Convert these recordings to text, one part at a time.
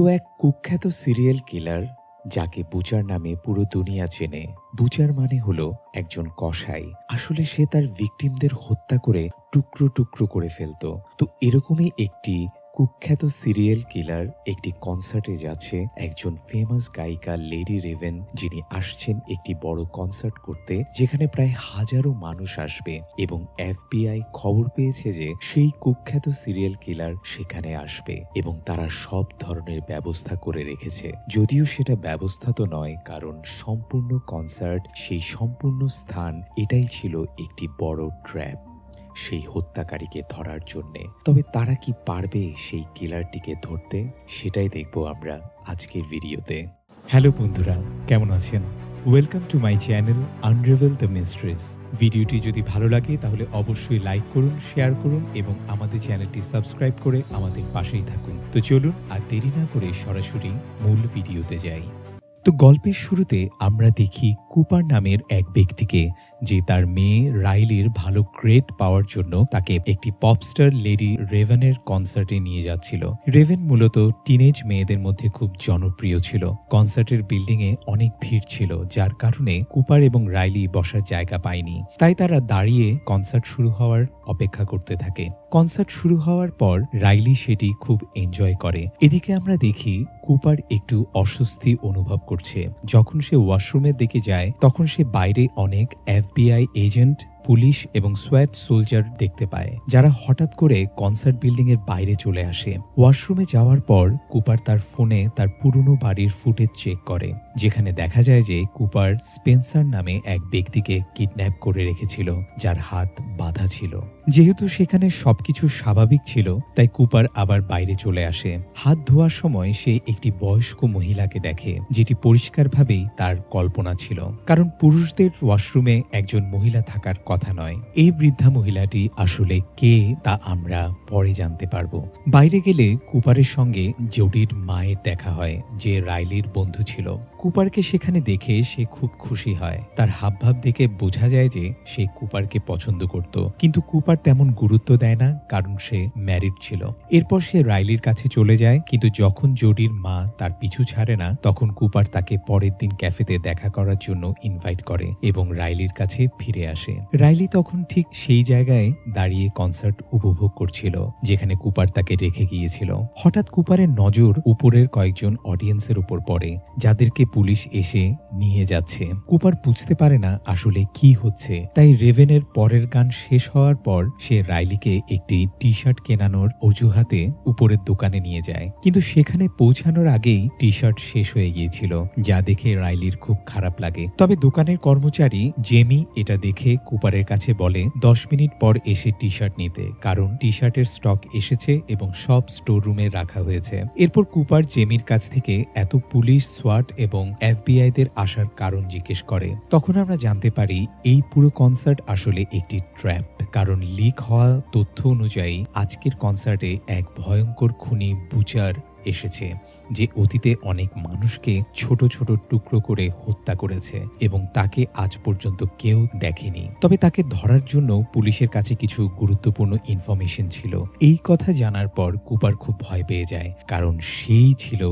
তো এক কুখ্যাত সিরিয়াল কিলার যাকে বুচার নামে পুরো দুনিয়া চেনে। বুচার মানে হলো একজন কসাই। আসলে সে তার ভিকটিমদের হত্যা করে টুকরো টুকরো করে ফেলত। তো এরকমই একটি কুখ্যাত সিরিয়াল কিলার একটি কনসার্টে যাচ্ছে একজন ফেমাস গায়িকা লেডি রেভেন, যিনি আসছেন একটি বড় কনসার্ট করতে, যেখানে প্রায় হাজারো মানুষ আসবে এবং এফবিআই খবর পেয়েছে যে সেই কুখ্যাত সিরিয়াল কিলার সেখানে আসবে এবং তারা সব ধরনের ব্যবস্থা করে রেখেছে। যদিও সেটা ব্যবস্থা তো নয়, কারণ সম্পূর্ণ কনসার্ট, সেই সম্পূর্ণ স্থান, এটাই ছিল একটি বড় ট্র্যাপ। সেই হত্যাকারীকে ধরার জন্যে। তবে তারা কি পারবে সেই কিলারটিকে ধরতে? সেটাই দেখব আমরা আজকের ভিডিওতে। হ্যালো বন্ধুরা, কেমন আছেন? Welcome to my channel unravel the mistress ভিডিওটি যদি ভালো লাগে, তাহলে অবশ্যই লাইক করুন শেয়ার করুন এবং আমাদের চ্যানেলটি সাবস্ক্রাইব করে আমাদের পাশেই থাকুন। তো চলুন আর দেরি না করে সরাসরি মূল ভিডিওতে যাই। তো গল্পের শুরুতে আমরা দেখি কুপার নামের এক ব্যক্তিকে, যে তার মেয়ে রাইলির ভালো গ্রেড পাওয়ার জন্য তাকে একটি পপস্টার লেডি রেভেনের কনসার্টে নিয়ে যাচ্ছিল। রেভেন মূলত টিনেজ মেয়েদের মধ্যে খুব জনপ্রিয় ছিল। কনসার্টের বিল্ডিং এ অনেক ভিড় ছিল, যার কারণে কুপার এবং রাইলি বসার জায়গা পায়নি। তাই তারা দাঁড়িয়ে কনসার্ট শুরু হওয়ার অপেক্ষা করতে থাকে। কনসার্ট শুরু হওয়ার পর রাইলি সেটি খুব এনজয় করে। এদিকে আমরা দেখি কুপার একটু অস্বস্তি অনুভব করছে। যখন সে ওয়াশরুমের দিকে যায় তখন সে বাইরে অনেক এফবিআই এজেন্ট, পুলিশ এবং সোয়েট সোলজার দেখতে পায়, যারা হঠাৎ করে কনসার্ট বিল্ডিং এর বাইরে চলে আসে। ওয়াশরুমে যাওয়ার পর কুপার তার ফোনে তার পুরনো বাড়ির ফুটেজ চেক করে, যেখানে দেখা যায় যে কুপার স্পেন্সার নামে এক ব্যক্তিকে কিডন্যাপ করে রেখেছিল, যার হাত বাঁধা ছিল। যেহেতু সেখানে সবকিছু স্বাভাবিক ছিল, তাই কুপার আবার বাইরে চলে আসে। হাত ধোয়ার সময় সে একটি বয়স্ক মহিলাকে দেখে, যেটি পরিষ্কারভাবেই তার কল্পনা ছিল। কারণ পুরুষদের ওয়াশরুমে একজন মহিলা থাকার কথা নয়। এই বৃদ্ধা মহিলাটি আসলে কে তা আমরা পরে জানতে পারব। বাইরে গেলে কুপারের সঙ্গে জোডির মায়ের দেখা হয়, যে রাইলির বন্ধু ছিল। কুপারকে সেখানে দেখে সে খুব খুশি হয়। তার হাবভাব দেখে বোঝা যায় যে সে কুপারকে পছন্দ করত। কিন্তু কুপার তেমন গুরুত্ব দেয় না, কারণ সে ম্যারিড ছিল। এরপর সে রাইলির কাছে চলে যায়, কিন্তু যখন জোডির মা তার পিছু ছাড়ে না, তখন কুপার তাকে পরের দিন ক্যাফেতে দেখা করার জন্য ইনভাইট করে এবং রাইলির কাছে ফিরে আসে। রাইলি তখন ঠিক সেই জায়গায় দাঁড়িয়ে কনসার্ট উপভোগ করছিল, যেখানে কুপার তাকে রেখে গিয়েছিল। হঠাৎ কুপারের নজর উপরের কয়েকজন অডিয়েন্সের উপর পড়ে, যাদেরকে পুলিশ এসে নিয়ে যাচ্ছে। কুপার বুঝতে পারে না আসলে কি হচ্ছে। তাই রেভেনের পরের গান শেষ হওয়ার পর সে রাইলিকে একটি টি শার্ট কেনানোর অজুহাতে উপরের দোকানে নিয়ে যায়। কিন্তু সেখানে পৌঁছানোর আগেই টি শার্ট শেষ হয়ে গিয়েছিল, যা দেখে রাইলির খুব খারাপ লাগে। তবে দোকানের কর্মচারী জেমি এটা দেখে কুপারের কাছে বলে, দশ মিনিট পর এসে টি শার্ট নিতে, কারণ টি শার্টের স্টক এসেছে এবং সব স্টোর রুমে রাখা হয়েছে। এরপর কুপার জেমির কাছ থেকে এত পুলিশ, সোয়াট এবং এফবিআই দের আসার কারণ জিজ্ঞেস করে, তখন আমরা জানতে পারি এই পুরো কনসার্ট আসলে একটি ট্র্যাপ। কারণ লিক হওয়া তথ্য অনুযায়ী আজকের কনসার্টে এক ভয়ঙ্কর খুনি বুচার এসেছে, যে অতীতে অনেক মানুষকে ছোট ছোট টুকরো করে হত্যা করেছে এবং তাকে আজ পর্যন্ত কেউ দেখেনি। তবে তাকে ধরার জন্য পুলিশের কাছে কিছু গুরুত্বপূর্ণ ইনফরমেশন ছিল। এই কথা জানার পর কুপার খুব ভয় পেয়ে যায়, কারণ সেই ছিল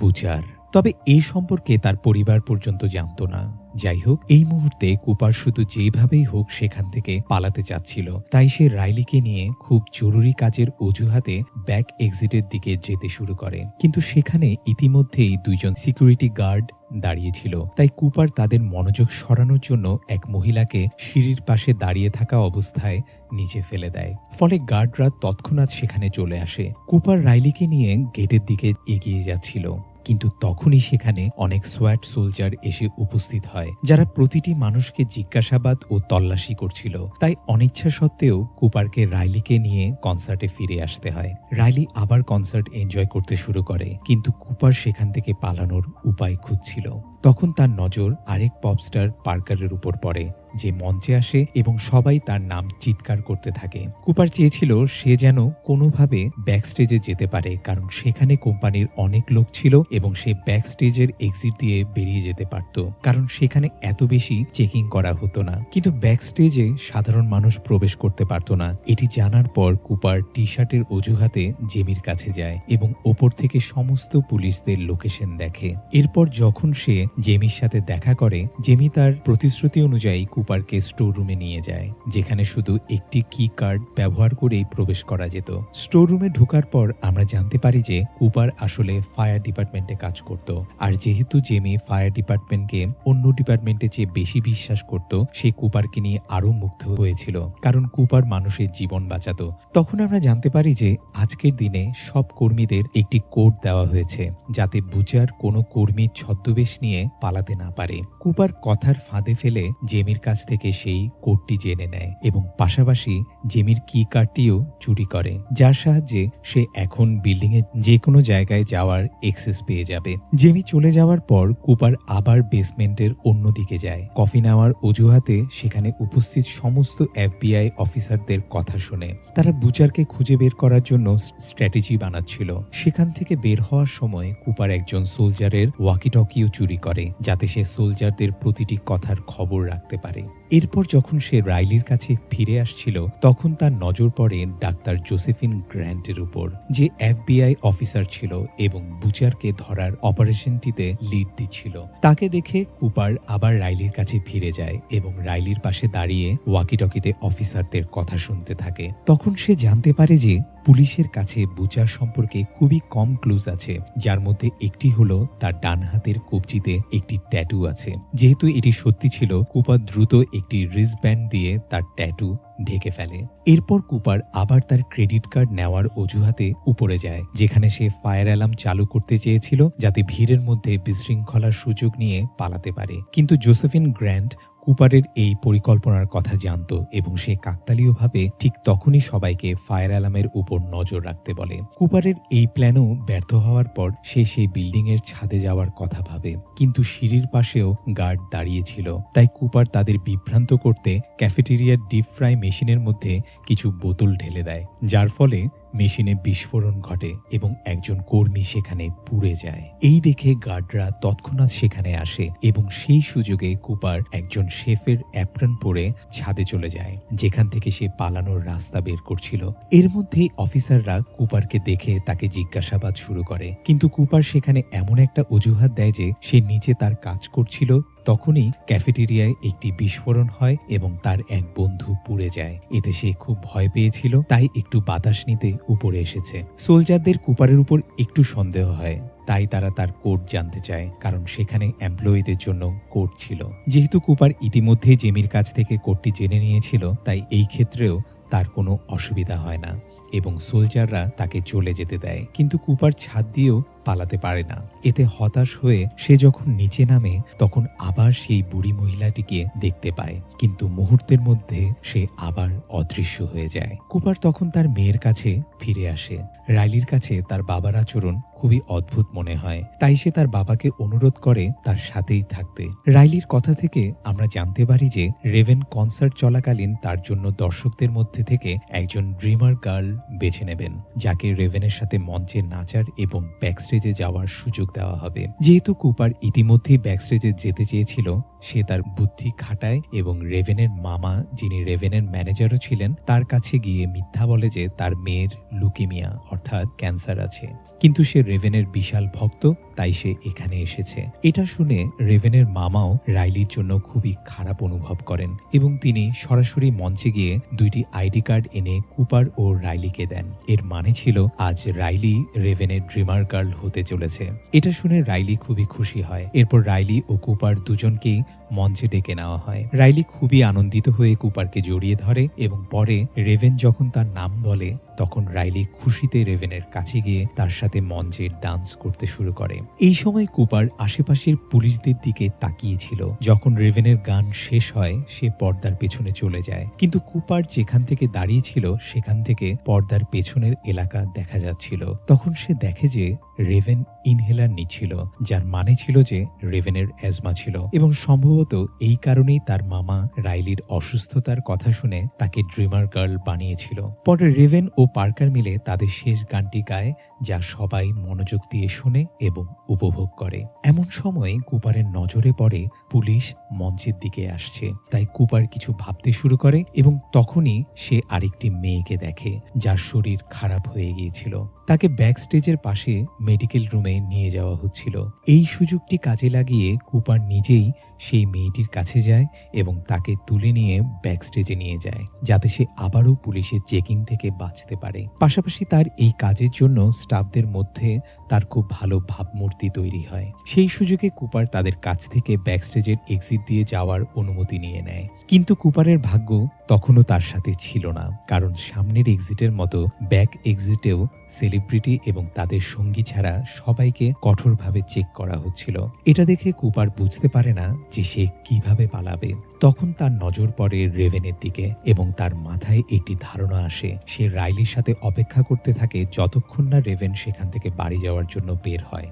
বুচার। তবে এই সম্পর্কে তার পরিবার পর্যন্ত জানতো না। যাই হোক, এই মুহূর্তে কুপার শুধু যেভাবেই হোক সেখান থেকে পালাতে চাচ্ছিল। তাই সে রাইলিকে নিয়ে খুব জরুরি কাজের অজুহাতে ব্যাক এক্সিটের দিকে যেতে শুরু করে। কিন্তু সেখানে ইতিমধ্যেই দুইজন সিকিউরিটি গার্ড দাঁড়িয়েছিল। তাই কুপার তাদের মনোযোগ সরানোর জন্য এক মহিলাকে সিঁড়ির পাশে দাঁড়িয়ে থাকা অবস্থায় নিচে ফেলে দেয়। ফলে গার্ডরা তৎক্ষণাৎ সেখানে চলে আসে। কুপার রাইলিকে নিয়ে গেটের দিকে এগিয়ে যাচ্ছিল। কিন্তু তখনই সেখানে অনেক সোয়াট সোলজার এসে উপস্থিত হয়, যারা প্রতিটি মানুষকে জিজ্ঞাসাবাদ ও তল্লাশি করছিল। তাই অনিচ্ছা সত্ত্বেও কুপারকে রাইলিকে নিয়ে কনসার্টে ফিরে আসতে হয়। রাইলি আবার কনসার্ট এনজয় করতে শুরু করে, কিন্তু কুপার সেখান থেকে পালানোর উপায় খুঁজছিল। তখন তার নজর আরেক পপস্টার পার্কারের উপর পড়ে। যে মঞ্চে আসে এবং সবাই তার নাম চিৎকার করতে থাকে। কুপার চেয়েছিল সে যেন কোনোভাবে ব্যাকস্টেজে যেতে পারে, কারণ সেখানে কোম্পানির অনেক লোক ছিল এবং সে ব্যাকস্টেজের এক্সিট দিয়ে বেরিয়ে যেতে পারত, কারণ সেখানে এত বেশি চেকিং করা হতো না। কিন্তু ব্যাকস্টেজে সাধারণ মানুষ প্রবেশ করতে পারত না। এটি জানার পর কুপার টি শার্টের অজুহাতে জেমির কাছে যায় এবং ওপর থেকে সমস্ত পুলিশদের লোকেশন দেখে। এরপর যখন সে জেমির সাথে দেখা করে, জেমি তার প্রতিশ্রুতি অনুযায়ী কুপারকে স্টোর নিয়ে যায়, যেখানে শুধু একটি কি কার্ড ব্যবহার করেই প্রবেশ করা যেত। স্টোর রুমে ঢোকার পর আমরা জানতে পারি যে কুপার আসলে ফায়ার ডিপার্টমেন্টে কাজ করত। আর যেহেতু জেমি ফায়ার ডিপার্টমেন্টকে অন্য ডিপার্টমেন্টে চেয়ে বেশি বিশ্বাস করত, সে কুপারকে নিয়ে আরও মুগ্ধ হয়েছিল, কারণ কুপার মানুষের জীবন বাঁচাতো। তখন আমরা জানতে পারি যে আজকের দিনে সব কর্মীদের একটি কোড দেওয়া হয়েছে, যাতে বুচার কোনো কর্মীর ছদ্মবেশ নিয়ে পালাতে না পারে। কুপার কথার ফাঁদে ফেলে জেমির কাছ থেকে সেই কোডটি জেনে নেয় এবং পাশাপাশি জেমির কি কার্ডটিও চুরি করে, যার সাহায্যে সে এখন বিল্ডিং এ যে কোনো জায়গায় যাওয়ার এক্সেস পেয়ে যাবে। জেমি চলে যাওয়ার পর কুপার আবার বেসমেন্টের অন্যদিকে যায়। কফি নেওয়ার অজুহাতে সেখানে উপস্থিত সমস্ত এফবিআই অফিসারদের কথা শুনে। তারা বুচারকে খুঁজে বের করার জন্য স্ট্র্যাটেজি বানাচ্ছিল। সেখান থেকে বের হওয়ার সময় কুপার একজন সোলজারের ওয়াকিটকিও চুরি করে, যাতে সে সোলজারদের প্রতিটি কথার খবর রাখতে পারে। Bye. এরপর যখন সে রাইলির কাছে ফিরে আসছিল, তখন তার নজর পড়ে ডাক্তার জোসেফিন গ্র্যান্টের উপর, যে এফবিআই অফিসার ছিল এবং বুচারকে ধরার অপারেশনটিতে লিড দিচ্ছিল। তাকে দেখে কুপার আবার রাইলির কাছে ফিরে যায় এবং রাইলির পাশে দাঁড়িয়ে ওয়াকিটকিতে অফিসারদের কথা শুনতে থাকে। তখন সে জানতে পারে যে পুলিশের কাছে বুচার সম্পর্কে খুবই কম ক্লুজ আছে, যার মধ্যে একটি হলো তার ডান হাতের কবজিতে একটি ট্যাটু আছে। যেহেতু এটি সত্যি ছিল, কুপার দ্রুত একটি রিসব্যান্ড দিয়ে তার ট্যাটু ঢেকে ফেলে। এরপর কুপার আবার তার ক্রেডিট কার্ড নেওয়ার অজুহাতে উপরে যায়, যেখানে সে ফায়ার অ্যালার্ম চালু করতে চেয়েছিল যাতে ভিড়ের মধ্যে বিশৃঙ্খলার সুযোগ নিয়ে পালাতে পারে। কিন্তু জোসেফিন গ্র্যান্ট কুপারের এই পরিকল্পনার কথা জানত এবং সে কাকতালীয়ভাবে ঠিক তখনই সবাইকে ফায়ার অ্যালার্মের উপর নজর রাখতে বলে। কুপারের এই প্ল্যানও ব্যর্থ হওয়ার পর সে সেই বিল্ডিং এর ছাদে যাওয়ার কথা ভাবে, কিন্তু সিঁড়ির পাশেও গার্ড দাঁড়িয়েছিল। তাই কুপার তাদের বিভ্রান্ত করতে ক্যাফেটেরিয়ার ডিপ ফ্রাই মেশিনের মধ্যে কিছু বোতল ঢেলে দেয়, যার ফলে মেশিনে বিস্ফোরণ ঘটে এবং একজন কর্মী সেখানে পুড়ে যায়। এই দেখে গার্ডরা তৎক্ষণাৎ সেখানে আসে এবং সেই সুযোগে কুপার একজন শেফের অ্যাপ্রন পরে ছাদে চলে যায়, যেখান থেকে সে পালানোর রাস্তা বের করছিল। এর মধ্যেই অফিসাররা কুপারকে দেখে তাকে জিজ্ঞাসাবাদ শুরু করে। কিন্তু কুপার সেখানে এমন একটা অজুহাত দেয় যে সে নিচে তার কাজ করছিল তখনই ক্যাফেটেরিয়ায় একটি বিস্ফোরণ হয় এবং তার এক বন্ধু পুড়ে যায়। এতে সে খুব ভয় পেয়েছিল, তাই একটু বাতাস নিতে উপরে এসেছে। সোলজারদের কুপারের উপর একটু সন্দেহ হয়, তাই তারা তার কোড জানতে চায়, কারণ সেখানে এমপ্লয়ীদের জন্য কোড ছিল। যেহেতু কুপার ইতিমধ্যেই জেমির কাছ থেকে কোডটি জেনে নিয়েছিল, তাই এই ক্ষেত্রেও তার কোনো অসুবিধা হয় না, এবং সোলজাররা তাকে চলে যেতে দেয়। কিন্তু কুপার ছাদ দিয়েও পালাতে পারে না। এতে হতাশ হয়ে সে যখন নিচে নামে, তখন আবার সেই বুড়ি মহিলাটিকে দেখতে পায়। কিন্তু মুহূর্তের মধ্যে সে আবার অদৃশ্য হয়ে যায়। কুপার তখন তার মেয়ের কাছে ফিরে আসে। রাইলির কাছে তার বাবার আচরণ খুবই অদ্ভুত মনে হয়। তাই সে তার বাবাকে অনুরোধ করে তার সাথেই থাকতে। রাইলির কথা থেকে আমরা জানতে পারি যে, রেভেন কনসার্ট চলাকালীন তার জন্য দর্শকদের মধ্যে থেকে একজন ড্রিমার গার্ল বেছে নেবেন, যাকে রেভেনের সাথে মঞ্চে নাচার এবং ব্যাকস্টেজে যাওয়ার সুযোগ দেওয়া হবে। যেহেতু কুপার ইতিমধ্যেই ব্যাকস্টেজে যেতে চেয়েছিল, সে তার বুদ্ধি খাটায় এবং রেভেনের মামা, যিনি রেভেনের ম্যানেজারও ছিলেন, তার কাছে গিয়ে মিথ্যা বলে যে তার মেয়ের লুকিমিয়া অর্থাৎ ক্যান্সার আছে। কিন্তু সে রেভেনের বিশাল ভক্ত, তাই সে এখানে এসেছে। এটা শুনে রেভেনের মামাও রাইলির জন্য খুবই খারাপ অনুভব করেন এবং তিনি সরাসরি মঞ্চে গিয়ে দুইটি আইডি কার্ড এনে কুপার ও রাইলিকে দেন। এর মানে ছিল আজ রাইলি রেভেনের ড্রিমার গার্ল হতে চলেছে। এটা শুনে রাইলি খুবই খুশি হয়। এরপর রাইলি ও কুপার দুজনকেই মঞ্চে ডেকে নেওয়া হয়। রাইলি খুবই আনন্দিত হয়ে কুপারকে জড়িয়ে ধরে এবং পরে রেভেন যখন তার নাম বলে তখন রাইলি খুশিতে রেভেনের কাছে গিয়ে তার সাথে মঞ্চে ডান্স করতে শুরু করে। এই সময় কুপার আশেপাশের পুলিশদের দিকে তাকিয়েছিল যখন রেভেনের গান শেষ হয়, সে পর্দার পেছনে চলে যায়। কিন্তু কুপার যেখান থেকে দাঁড়িয়েছিল সেখান থেকে পর্দার পেছনের এলাকা দেখা যাচ্ছিল। তখন সে দেখে যে রেভেন ইনহেলার নিচ্ছিল, যার মানে ছিল যে রেভেনের অ্যাজমা ছিল। এবং সম্ভবত এই কারণেই তার মামা রাইলির অসুস্থতার কথা শুনে তাকে ড্রিমার গার্ল বানিয়েছিল। পরে রেভেন ও পার্কার মিলে তাদের শেষ গানটি গায়, যা সবাই মনোযোগ দিয়ে শুনে এবং উপভোগ করে। এমন সময় কুপারের নজরে পড়ে পুলিশ মঞ্চের দিকে আসছে। তাই কুপার কিছু ভাবতে শুরু করে এবং তখনই সে আরেকটি মেয়েকে দেখে, যার শরীর খারাপ হয়ে গিয়েছিল। তাকে ব্যাক স্টেজের পাশে মেডিকেল রুমে নিয়ে যাওয়া হচ্ছিল। এই সুযোগটি কাজে লাগিয়ে কুপার নিজেই সেই মেয়েটির কাছে যায় এবং তাকে তুলে নিয়ে ব্যাক স্টেজে নিয়ে যায়, যাতে সে আবারও পুলিশের চেকিং থেকে বাঁচতে পারে। পাশাপাশি তার এই কাজের জন্য স্টাফদের মধ্যে তার খুব ভালো ভাবমূর্তি তৈরি হয়। সেই সুযোগে কুপার তাদের কাছ থেকে ব্যাক স্টেজের এক্সিট দিয়ে যাওয়ার অনুমতি নিয়ে নেয়। কিন্তু কুপারের ভাগ্য তখনও তার সাথে ছিল না, কারণ সামনের এক্সিটের মতো ব্যাক এক্সিটেও সেলিব্রিটি এবং তাদের সঙ্গী ছাড়া সবাইকে কঠোরভাবে চেক করা হচ্ছিল। এটা দেখে কুপার বুঝতে পারে না যে সে কীভাবে পালাবে। তখন তার নজর পড়ে রেভেনের দিকে এবং তার মাথায় একটি ধারণা আসে। সে রাইলির সাথে অপেক্ষা করতে থাকে যতক্ষণ না রেভেন সেখান থেকে বাড়ি যাওয়ার জন্য বের হয়।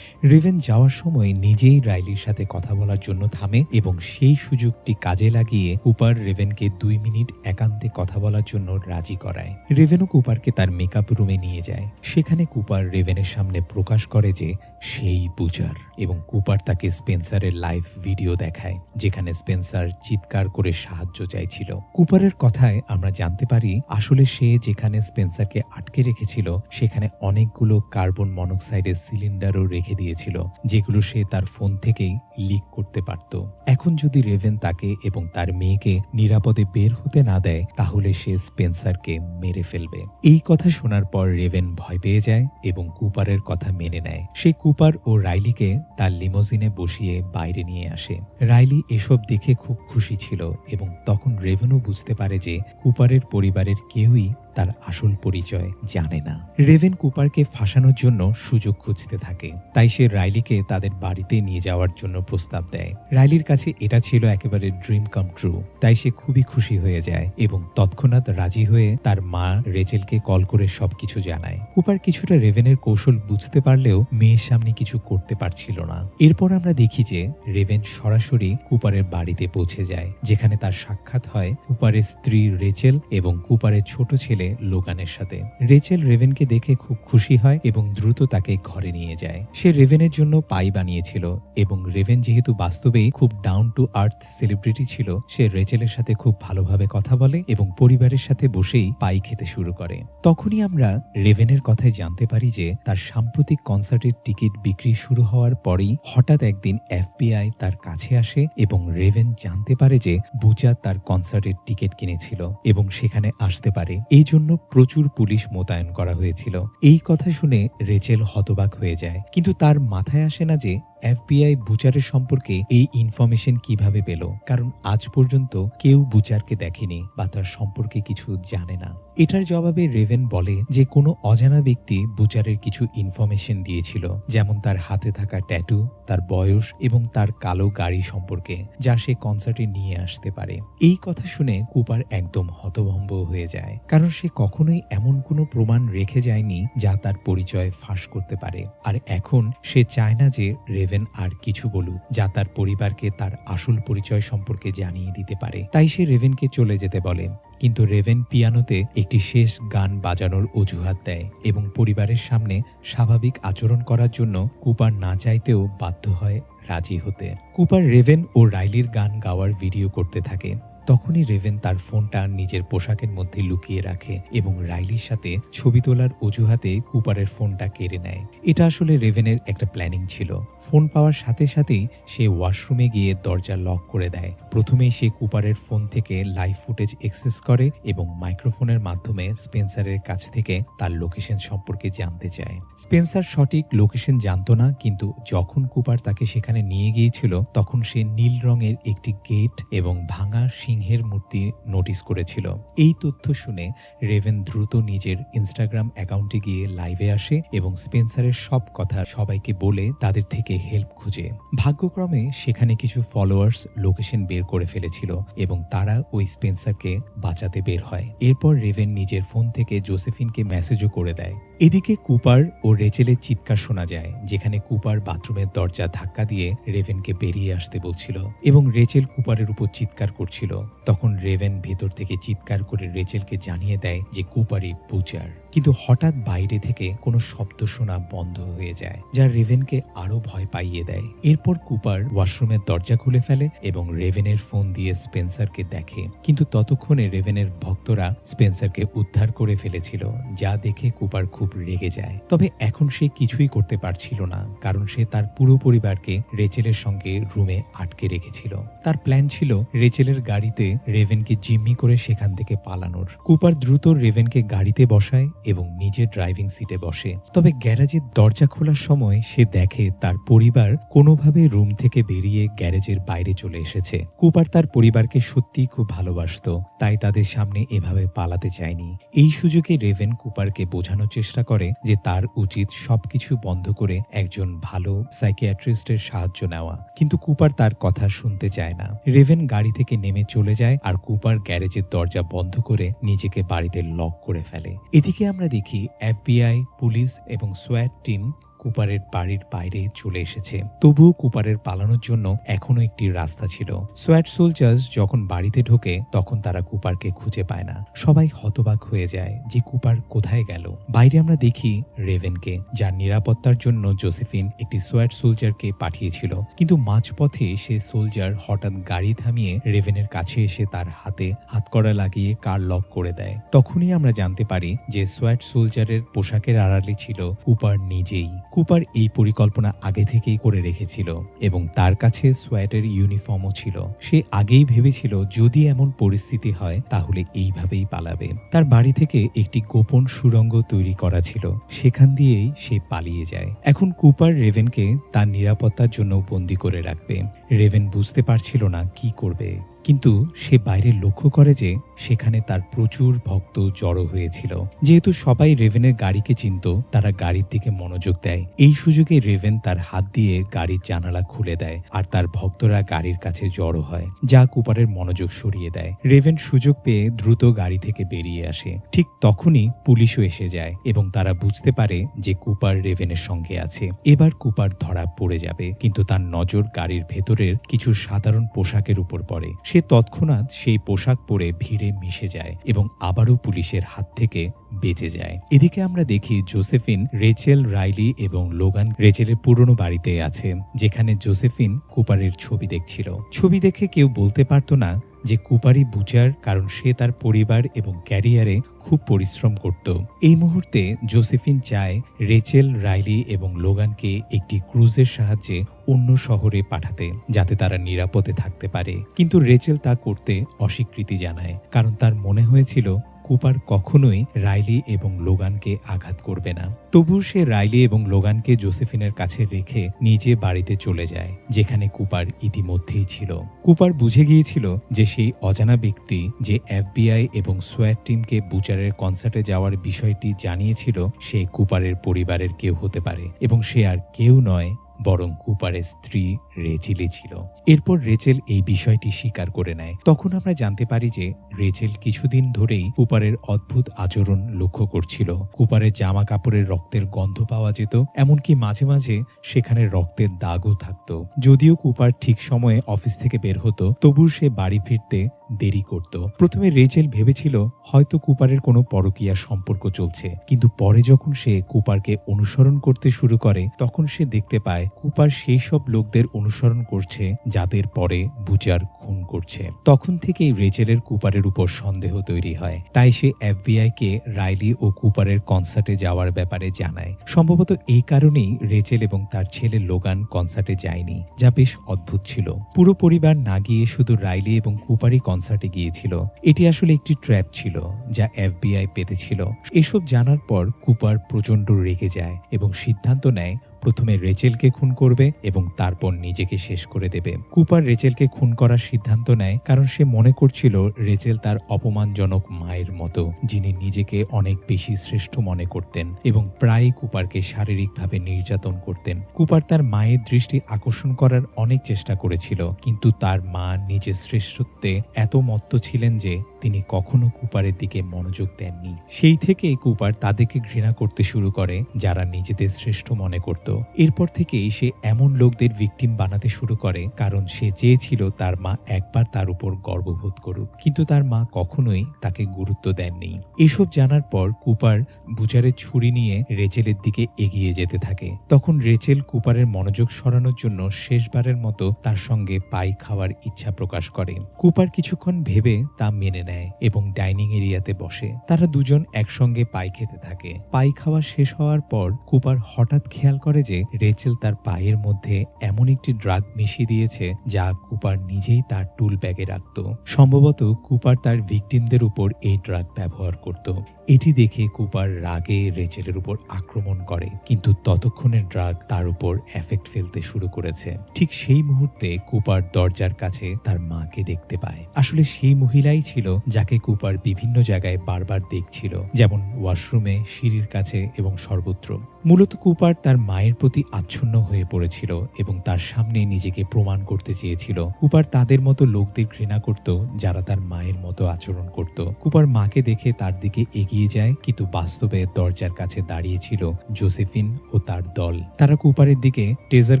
রেভেন যাওয়ার সময় নিজেই রাইলির সাথে কথা বলার জন্য থামে এবং সেই সুযোগটি কাজে লাগিয়ে কুপার রেভেনকে দুই মিনিট একান্তে কথা বলার জন্য রাজি করায়। রেভেনও কুপারকে তার মেকআপ রুমে নিয়ে যায়। সেখানে কুপার রেভেনের সামনে প্রকাশ করে যে সেই বুজার এবং কুপার তাকে স্পেন্সারের লাইভ ভিডিও দেখায়, যেখানে স্পেন্সার চিৎকার করে সাহায্য চাইছিল। কুপারের কথায় আমরা জানতে পারি, আসলে সে যেখানে স্পেন্সারকে আটকে রেখেছিল, সেখানে অনেকগুলো কার্বন মনোক্সাইডের সিলিন্ডারও রেখে দিয়েছিল, যেগুলো সে তার ফোন থেকেই লিক করতে পারত। এখন যদি রেভেন তাকে এবং তার মেয়েকে নিরাপদে বের হতে না দেয়, তাহলে সে স্পেন্সারকে মেরে ফেলবে। এই কথা শোনার পর রেভেন ভয় পেয়ে যায় এবং কুপারের কথা মেনে নেয়। সে কুপার ও রাইলিকে তার লিমোজিনে বসিয়ে বাইরে নিয়ে আসে। রাইলি এসব দেখে খুব খুশি ছিল এবং তখন রেভেনও বুঝতে পারে যে কুপারের পরিবারের কেউই তার আসল পরিচয় জানে না। রেভেন কুপারকে ফাঁসানোর জন্য সুযোগ খুঁজতে থাকে। তাই সে রাইলিকে তাদের বাড়িতে নিয়ে যাওয়ার জন্য প্রস্তাব দেয়। রাইলির কাছে এটা ছিল একেবারে ড্রিম কাম ট্রু। তাই সে খুবই খুশি হয়ে যায় এবং তৎক্ষণাৎ রাজি হয়ে তার মা রেচেলকে কল করে সবকিছু জানায়। কুপার কিছুটা রেভেনের কৌশল বুঝতে পারলেও মেয়ের সামনে কিছু করতে পারছিল না। এরপর আমরা দেখি যে রেভেন সরাসরি কুপারের বাড়িতে পৌঁছে যায়, যেখানে তার সাক্ষাৎ হয় কুপারের স্ত্রী রেচেল এবং কুপারের ছোট ছেলে লোগানের সাথে। রেচেল রেভেনকে দেখে খুব খুশি হয় এবং দ্রুত তাকে ঘরে নিয়ে যায়। সে রেভেনের জন্য পাই বানিয়েছিল এবং রেভেন যেহেতু বাস্তবেই খুব ডাউন টু আর্থ সেলিব্রিটি ছিল, সে রেচেলের সাথে খুব ভালোভাবে কথা বলে এবং পরিবারের সাথে বসেই পাই খেতে শুরু করে। তখনই আমরা রেভেনের কথায় জানতে পারি যে তার সাম্প্রতিক কনসার্টের টিকিট বিক্রি শুরু হওয়ার পরেই হঠাৎ একদিন এফবিআই তার কাছে আসে এবং রেভেন জানতে পারে যে বুচা তার কনসার্টের টিকিট কিনেছিল এবং সেখানে আসতে পারে। এই জন্য প্রচুর পুলিশ মোতায়েন করা হয়েছিল। এই কথা শুনে রেচেল হতবাক হয়ে যায়। কিন্তু তার মাথায় আসে না যে এফবিআই বুচারের সম্পর্কে এই ইনফরমেশন কীভাবে পেল? কারণ আজ পর্যন্ত কেউ বুচারকে দেখেনি বা তার সম্পর্কে কিছু জানে না। এটার জবাবে রেভেন বলে যে, কোনো অজানা ব্যক্তি বুচারের কিছু ইনফরমেশন দিয়েছিল, যেমন তার হাতে থাকা ট্যাটু তার বয়স এবং তার কালো গাড়ি সম্পর্কে, যা সে কনসার্টে নিয়ে আসতে পারে। এই কথা শুনে কুপার একদম হতভম্ব হয়ে যায়, কারণ সে কখনোই এমন কোনো প্রমাণ রেখে যায়নি যা তার পরিচয় ফাঁস করতে পারে। আর এখন সে চায় না যে রেভেন আর কিছু বলুক, যা তার পরিবারকে তার আসল পরিচয় সম্পর্কে জানিয়ে দিতে পারে। তাই সে রেভেনকে চলে যেতে বলে। কিন্তু রেভেন পিয়ানোতে একটি শেষ গান বাজানোর অজুহাত দেয় এবং পরিবারের সামনে স্বাভাবিক আচরণ করার জন্য কুপার না চাইতেও বাধ্য হয় রাজি হতে। কুপার রেভেন ও রাইলির গান গাওয়ার ভিডিও করতে থাকে। তখনই রেভেন তার ফোনটা নিজের পোশাকের মধ্যে লুকিয়ে রাখে এবং রাইলির সাথে ছবি তোলার অজুহাতে কুপারের ফোনটা কেড়ে নেয়। এটা আসলে রেভেনের একটা প্ল্যানিং ছিল। ফোন পাওয়ার সাথে সাথেই সে ওয়াশরুমে গিয়ে দরজা লক করে দেয় প্রথমেই সে কুপারের ফোন থেকে লাইভ ফুটেজ এক্সেস করে এবং মাইক্রোফোনের মাধ্যমে স্পেন্সারের কাছ থেকে তার লোকেশন সম্পর্কে জানতে চায়। স্পেন্সার সঠিক লোকেশন জানতো না, কিন্তু যখন কুপার তাকে সেখানে নিয়ে গিয়েছিল, তখন সে নীল রঙের একটি গেট এবং ভাঙা সিংহের মূর্তি নোটিস করেছিল। এই তথ্য শুনে রেভেন দ্রুত নিজের ইনস্টাগ্রাম অ্যাকাউন্টে গিয়ে লাইভে আসে এবং স্পেন্সারের সব কথা সবাইকে বলে তাদের থেকে হেল্প খুঁজে। ভাগ্যক্রমে সেখানে কিছু ফলোয়ার্স লোকেশন বের করে ফেলেছিল এবং তারা ওই স্পেন্সারকে বাঁচাতে বের হয়। এরপর রেভেন নিজের ফোন থেকে জোসেফিনকে মেসেজও করে দেয়। এদিকে কুপার ও রেচেলের চিৎকার শোনা যায়, যেখানে কুপার বাথরুমের দরজা ধাক্কা দিয়ে রেভেনকে বেরিয়ে আসতে বলছিল এবং রেচেল কুপারের উপর চিৎকার করছিল। তখন রেভেন ভেতর থেকে চিৎকার করে রেচেলকে জানিয়ে দেয় যে কুপারই বুচার কিন্তু হঠাৎ বাইরে থেকে কোনো শব্দ শোনা বন্ধ হয়ে যায়, যা রেভেনকে আরও ভয় পাইয়ে দেয়। এরপর কুপার ওয়াশরুমের দরজা খুলে ফেলে এবং রেভেনের ফোন দিয়ে স্পেন্সারকে দেখে। কিন্তু ততক্ষণে রেভেনের ভক্তরা স্পেন্সারকে উদ্ধার করে ফেলেছিল, যা দেখে কুপার খুব রেগে যায়। তবে এখন সে কিছুই করতে পারছিল না, কারণ সে তার পুরো পরিবারকে রেচেলের সঙ্গে রুমে আটকে রেখেছিল। তার প্ল্যান ছিল রেচেলের গাড়িতে রেভেনকে জিম্মি করে সেখান থেকে পালানোর। কুপার দ্রুত রেভেনকে গাড়িতে বসায় এবং নিজে ড্রাইভিং সিটে বসে। তবে গ্যারাজের দরজা খোলার সময় সে দেখে তার পরিবার কোনোভাবে রুম থেকে বেরিয়ে গ্যারেজের বাইরে চলে এসেছে। কুপার তার পরিবারকে সত্যিই খুব ভালোবাসত, তাই তাদের সামনে এভাবে পালাতে চায়নি। এই সুযোগে রেভেন কুপারকে বোঝানোর চেষ্টা করে যে তার উচিত সবকিছু বন্ধ করে একজন ভালো সাইকিয়াট্রিস্টের সাহায্য নেওয়া। কিন্তু কুপার তার কথা শুনতে চায় না। রেভেন গাড়ি থেকে নেমে চলে যায় আর কুপার গ্যারেজের দরজা বন্ধ করে নিজেকে বাড়িতে লক করে ফেলে। এদিকে আমরা দেখি এফবিআই, পুলিশ এবং সোয়াট টিম কুপারের বাড়ির বাইরে চলে এসেছে। তবুও কুপারের পালানোর জন্য এখনও একটি রাস্তা ছিল। সোয়াট সোলজার্স যখন বাড়িতে ঢোকে, তখন তারা কুপারকে খুঁজে পায় না। সবাই হতবাক হয়ে যায় যে কুপার কোথায় গেল। বাইরে আমরা দেখি রেভেনকে, যার নিরাপত্তার জন্য জোসেফিন একটি সোয়াট সোলজারকে পাঠিয়েছিল। কিন্তু মাঝপথে সে সোলজার হঠাৎ গাড়ি থামিয়ে রেভেনের কাছে এসে তার হাতে হাতকড়া লাগিয়ে কার লক করে দেয়। তখনই আমরা জানতে পারি যে সোয়াট সোলজারের পোশাকের আড়ালে ছিল কুপার নিজেই। কুপার এই পরিকল্পনা আগে থেকেই করে রেখেছিল এবং তার কাছে সোয়াটের ইউনিফর্মও ছিল। সে আগেই ভেবেছিল, যদি এমন পরিস্থিতি হয়, তাহলে এইভাবেই পালাবে। তার বাড়ি থেকে একটি গোপন সুড়ঙ্গ তৈরি করা ছিল। সেখান দিয়েই সে পালিয়ে যায়। এখন কুপার রেভেনকে তার নিরাপত্তার জন্য বন্দি করে রাখবে। রেভেন বুঝতে পারছিল না কি করবে। কিন্তু সে বাইরে লক্ষ্য করে যে সেখানে তার প্রচুর ভক্ত জড়ো হয়েছিল। যেহেতু সবাই রেভেনের গাড়িকে চিনত, তারা গাড়ির দিকে মনোযোগ দেয়। এই সুযোগে রেভেন তার হাত দিয়ে গাড়ির জানালা খুলে দেয় আর তার ভক্তরা গাড়ির কাছে জড়ো হয়, যা কুপারের মনোযোগ সরিয়ে দেয়। রেভেন সুযোগ পেয়ে দ্রুত গাড়ি থেকে বেরিয়ে আসে। ঠিক তখনই পুলিশও এসে যায় এবং তারা বুঝতে পারে যে কুপার রেভেনের সঙ্গে আছে। এবার কুপার ধরা পড়ে যাবে, কিন্তু তার নজর গাড়ির ভেতরের কিছু সাধারণ পোশাকের উপর পড়ে। সে তৎক্ষণাৎ সেই পোশাক পরে ভিড়ে মিশে যায় এবং আবারও পুলিশের হাত থেকে বেঁচে যায়। এদিকে আমরা দেখি জোসেফিন, রেচেল রাইলি এবং লোগান রেচেলের পুরনো বাড়িতে আছে, যেখানে জোসেফিন কুপারের ছবি দেখছিল। ছবি দেখে কেউ বলতে পারত না যে কুপারি বুচার কারণ সে তার পরিবার এবং ক্যারিয়ারে খুব পরিশ্রম করত। এই মুহূর্তে জোসেফিন চায় রেচেল রাইলি এবং লোগানকে একটি ক্রুজের সাহায্যে অন্য শহরে পাঠাতে, যাতে তারা নিরাপদে থাকতে পারে। কিন্তু রেচেল তা করতে অস্বীকৃতি জানায়, কারণ তার মনে হয়েছিল কুপার কখনোই রাইলি এবং লোগানকে আঘাত করবে না। তবু সে রাইলি এবং লোগানকে জোসেফিনের কাছে রেখে নিজে বাড়িতে চলে যায়, যেখানে কুপার ইতিমধ্যেই ছিল। কুপার বুঝে গিয়েছিল যে সেই অজানা ব্যক্তি যে এফবিআই এবং সোয়াট টিমকে বুচারের কনসার্টে যাওয়ার বিষয়টি জানিয়েছিল, সে কুপারের পরিবারের কেউ হতে পারে এবং সে আর কেউ নয়, বরং কুপারের স্ত্রী রেচেলই ছিল। এরপর রেচেল এই বিষয়টি স্বীকার করে নেয়। তখন আমরা জানতে পারি যে রেচেল কিছুদিন ধরেই কুপারের অদ্ভুত আচরণ লক্ষ্য করছিল। কুপারের জামা কাপড়ের রক্তের গন্ধ পাওয়া যেত, এমনকি মাঝে মাঝে সেখানে রক্তের দাগও থাকতো। যদিও কুপার ঠিক সময়ে অফিস থেকে বের হতো তবু সে বাড়ি ফিরতে দেরি করত। প্রথমে রেচেল ভেবেছিল হয়তো কুপারের কোনো পরকীয়া সম্পর্ক চলছে। কিন্তু পরে যখন সে কুপারকে অনুসরণ করতে শুরু করে, তখন সে দেখতে পায় কুপার সেই সব লোকদের অনুসরণ করছে যাদের পরে বুচার খুন করছে। তখন থেকেই রেচেলের কুপারের উপর সন্দেহ তৈরি হয়। তাই সে এফবিআই কে রাইলি ও কুপারের কনসার্টে যাওয়ার ব্যাপারে জানায়। সম্ভবত এই কারণেই রেচেল এবং তার ছেলে লোগান কনসার্টে যায়নি, যা বেশ অদ্ভুত ছিল। পুরো পরিবার না গিয়ে শুধু রাইলি এবং কুপারই কনসার্টে গিয়েছিল। এটি আসলে একটি ট্র্যাপ ছিল, যা এফবিআই পেতেছিল। এসব জানার পর কুপার প্রচণ্ড রেগে যায় এবং সিদ্ধান্ত নেয় প্রথমে রেচেলকে খুন করবে এবং তারপর নিজেকে শেষ করে দেবে। কুপার রেচেলকে খুন করার সিদ্ধান্ত নেয় কারণ সে মনে করছিল রেচেল তার অপমানজনক মায়ের মতো, যিনি নিজেকে অনেক বেশি শ্রেষ্ঠ মনে করতেন এবং প্রায়ই কুপারকে শারীরিকভাবে নির্যাতন করতেন। কুপার তার মায়ের দৃষ্টি আকর্ষণ করার অনেক চেষ্টা করেছিল, কিন্তু তার মা নিজের শ্রেষ্ঠত্বে এত মত্ত ছিলেন যে তিনি কখনো কুপারের দিকে মনোযোগ দেননি। সেই থেকে কুপার তাদেরকে ঘৃণা করতে শুরু করে, যারা নিজেদের শ্রেষ্ঠ মনে করত। এরপর থেকেই সে এমন লোকদের ভিকটিম বানাতে শুরু করে, কারণ সে চেয়েছিল তার মা একবার তার উপর গর্ববোধ করুক। কিন্তু তার মা কখনোই তাকে গুরুত্ব দেননি। এসব জানার পর কুপার বুচারের ছুরি নিয়ে রেচেলের দিকে এগিয়ে যেতে থাকে। তখন রেচেল কুপারের মনোযোগ সরানোর জন্য শেষবারের মতো তার সঙ্গে পাই খাওয়ার ইচ্ছা প্রকাশ করে। কুপার কিছুক্ষণ ভেবে তা মেনে নেয় এবং ডাইনিং এরিয়াতে বসে। তারা দুজন একসঙ্গে পাই খেতে থাকে। পাই খাওয়া শেষ হওয়ার পর কুপার হঠাৎ খেয়াল করে যে রেচেল তার পায়ের মধ্যে এমন একটি ড্রাগ মিশিয়ে দিয়েছে যা কুপার নিজেই তার টুল ব্যাগে রাখত। সম্ভবত কুপার তার ভিকটিমদের উপর এই ড্রাগ ব্যবহার করত। এটি দেখে কুপার রাগে রেচেলের উপর আক্রমণ করে, কিন্তু ততক্ষণের ড্রাগ তার উপর এফেক্ট ফেলতে শুরু করেছে। ঠিক সেই মুহূর্তে কুপার দরজার কাছে তার মাকে দেখতে পায়। আসলে সেই মহিলাই ছিল যাকে কুপার বিভিন্ন জায়গায় বারবার দেখছিল, যেমন ওয়াশরুমে, সিঁড়ির কাছে এবং সর্বত্র। মূলত কুপার তার মায়ের প্রতি আচ্ছন্ন হয়ে পড়েছিল এবং তার সামনে নিজেকে প্রমাণ করতে চেয়েছিল। কুপার তাদের মতো লোকদের ঘৃণা করত, যারা তার মায়ের মতো আচরণ করত। কুপার মাকে দেখে তার দিকে এগিয়ে যায়, কিন্তু বাস্তবে দরজার কাছে দাঁড়িয়েছিল জোসেফিন ও তার দল। তারা কুপারের দিকে টেজার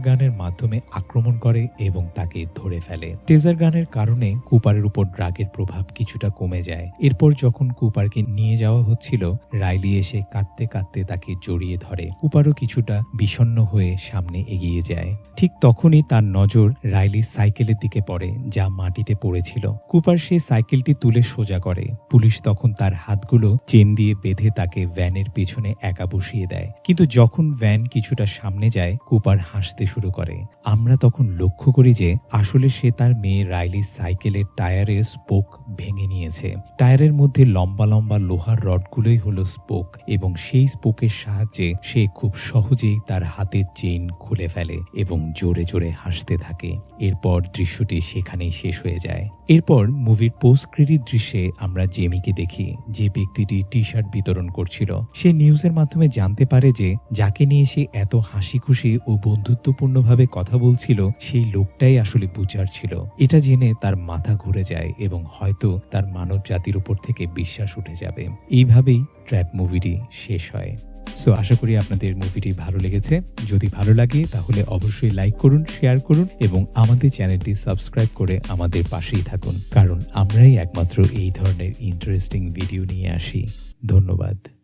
গানের মাধ্যমে আক্রমণ করে এবং তাকে ধরে ফেলে। টেজার গানের কারণে কুপারের উপর ড্রাগের প্রভাব কিছুটা কমে যায়। এরপর যখন কুপারকে নিয়ে যাওয়া হচ্ছিল, রাইলি এসে কাঁদতে কাঁদতে তাকে জড়িয়ে ধরে। কুপারও কিছুটা বিষণ্ণ হয়ে সামনে এগিয়ে যায়। ঠিক তখনই তার নজর রাইলির সাইকেলের দিকে পড়ে, যা মাটিতে পড়েছিল। কুপার সেই সাইকেলটি তুলে সোজা করে। পুলিশ তখন তার হাতগুলো চেন দিয়ে বেঁধে তাকে ভ্যানের পেছনে একা বসিয়ে দেয়। কিন্তু যখন ভ্যান কিছুটা সামনে যায়, কুপার হাসতে শুরু করে। আমরা তখন লক্ষ্য করি যে, আসলে সে তার মেয়ে রাইলির সাইকেলের টায়ারের স্পোক ভেঙে নিয়েছে। টায়ারের মধ্যে লম্বা লম্বা লোহার রডগুলোই হলো স্পোক, এবং সেই স্পোকের সাহায্যে সে খুব সহজেই তার হাতের চেইন খুলে ফেলে এবং জোরে জোরে হাসতে থাকে। এরপর দৃশ্যটি সেখানেই শেষ হয়ে যায়। এরপর মুভির পোস্ট ক্রেডিট দৃশ্যে আমরা জেমিকে দেখি। যে ব্যক্তিটি টি শার্ট বিতরণ করছিল। সে নিউজের মাধ্যমে জানতে পারে যে, যাকে নিয়ে সে এত হাসি খুশি ও বন্ধুত্বপূর্ণভাবে কথা বলছিল, সেই লোকটাই আসলে বুচার ছিল। এটা জেনে তার মাথা ঘুরে যায় এবং হয়তো তার মানব জাতির উপর থেকে বিশ্বাস উঠে যাবে। এইভাবেই ট্র্যাপ মুভিটি শেষ হয়। সো আশা করি আপনাদের মুভিটি ভালো লেগেছে। যদি ভালো লাগে, তাহলে অবশ্যই লাইক করুন শেয়ার করুন এবং আমাদের চ্যানেলটি সাবস্ক্রাইব করে আমাদের পাশেই থাকুন। কারণ আমরাই একমাত্র এই ধরনের ইন্টারেস্টিং ভিডিও নিয়ে আসি। ধন্যবাদ।